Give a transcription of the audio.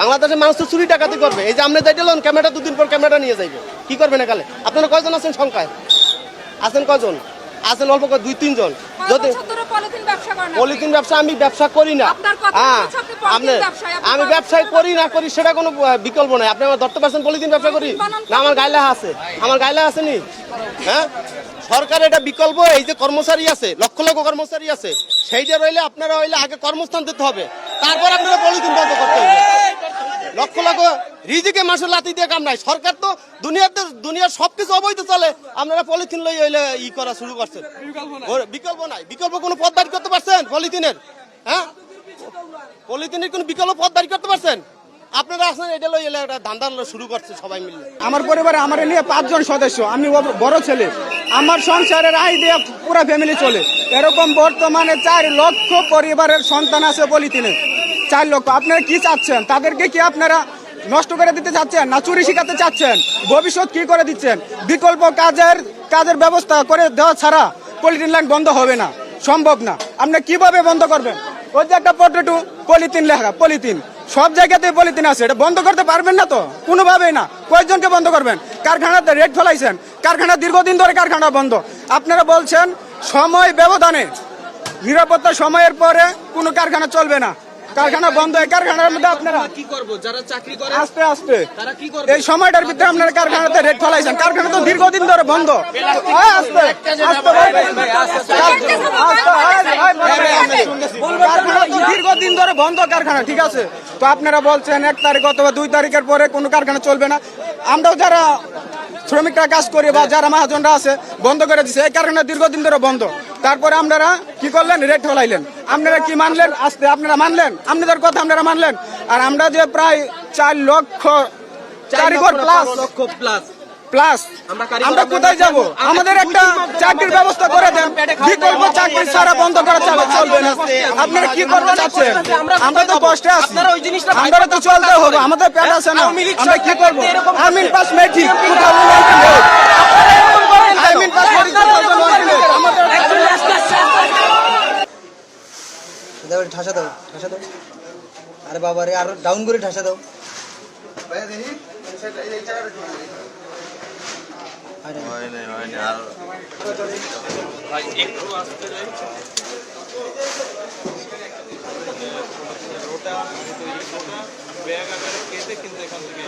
বাংলাদেশের মানুষ তো চুরি টাকাতে করবে। এই যে আপনি যাইতে লোন ক্যামেরা দুদিন পর ক্যামেরাটা নিয়ে যাইবে। কি করবেন একালে? আপনারা কয়জন আছেন সংখ্যায়? আছেন কয়জন? আছেন অল্প করে দুই তিনজন। যদি পলিথিন ব্যবসা আমি ব্যবসা করি না। হ্যাঁ, আপনি আমি ব্যবসায় করি না করি সেটা কোনো বিকল্প নাই। আপনি আমার ধরতে পারছেন পলিথিন ব্যবসা করি? না আমার গাইলা আছে। আমার গাইলা আছে নি? হ্যাঁ? সরকার এটা বিকল্প এই যে কর্মচারী আছে লক্ষ লক্ষ কর্মচারী আছে সেইটা রইলে আপনারা হইলে আগে কর্মস্থান দিতে হবে। তারপর আপনারা পলিথিন বন্ধ করতে হবে। রিজিকে মাসের লাতি দিয়ে কাম নাই। সরকার তো দুনিয়াতে দুনিয়ার সবকিছু অবৈধ চলে। আপনারা পলিথিন লই হইলে ই করা শুরু করছেন। বিকল্প নাই। বিকল্প কোনো পথ বাড়ি করতে পারছেন পলিথিনের? হ্যাঁ? পলিথিনের কোনো বিকল্প পথ বাড়ি করতে পারছেন? আপনারা আসেন এটা লই এলে একটা ধান্দা শুরু করছে সবাই মিলে। আমার পরিবারে আমার নিয়ে পাঁচজন সদস্য আমি বড় ছেলে। আমার সংসারের আয় দিয়ে পুরো ফ্যামিলি চলে। এরকম বর্তমানে চার লক্ষ পরিবারের সন্তান আছে পলিথিনে। চার লক্ষ। আপনারা কি চাচ্ছেন? তাদেরকে কি আপনারা নষ্ট করে দিতে চাচ্ছেন, না চুরি শিখাতে চাচ্ছেন, ভবিষ্যৎ কি করে দিচ্ছেন? বিকল্প কাজের কাজের ব্যবস্থা করে দেওয়া ছাড়া পলিথিন লাইন বন্ধ হবে না, সম্ভব না। আপনি কীভাবে বন্ধ করবেন? ওই যে একটা পটেটো, পলিথিন লেখা, পলিথিন। সব জায়গাতে পলিথিন আছে, এটা বন্ধ করতে পারবেন না তো? কোনোভাবেই না। কয়েকজনকে বন্ধ করবেন। কারখানাতে রেট ফেলাইছেন। কারখানা দীর্ঘদিন ধরে কারখানা বন্ধ। আপনারা বলছেন, সময় ব্যবধানে, নিরাপত্তা সময়ের পরে কোনো কারখানা চলবে না। কারখানা বন্ধ হয় কারখানার মধ্যে আপনারা কি করব যারা চাকরি করে আস্তে আস্তে তারা কি করবে এই সময়টার ভিতরে আপনারা কারখানাতে রেট ফেলাইছেন কারখানা তো দীর্ঘদিন ধরে বন্ধ হ্যাঁ, আস্তে আস্তে কারখানা তো দীর্ঘদিন ধরে বন্ধ কারখানা ঠিক আছে তো আপনারা বলছেন এক তারিখ অথবা দুই তারিখের পরে কোনো কারখানা চলবে না আমরাও যারা শ্রমিকরা কাজ করি বা যারা মহাজনরা আছে বন্ধ করে দিছে এই কারখানা দীর্ঘদিন ধরে বন্ধ তারপরে আপনারা কি করলেন? রেট ফেলাইলেন। আপনারা কি মানলেন? আস্তে আপনারা মানলেন? আপনাদের কথা আপনারা মানলেন? আর আমরা যে প্রায় চার লক্ষ কারিগর প্লাস লক্ষ প্লাস প্লাস আমরা কোথায় যাব? আমাদের একটা চাকরির ব্যবস্থা করে দেন। বিকল্প চাকরি ছাড়া বন্ধ করা চলে চলবে না। আপনারা কি করতে চাচ্ছেন? আমরা তো কষ্টে আছি। ওই জিনিসটা আমরা তো চলতে হবে। আমাদের পেট আছে না। আমরা কি করব? আমিন পাস মেট্রিক আমিন পাস আমাদের দাও ঠাসা দাও ঠাসা দাও। আরে বাবা রে আরও ডাউন করে ঠাসা দাও। ব্যাগ আকারে কেটে কিন্তু এখান থেকে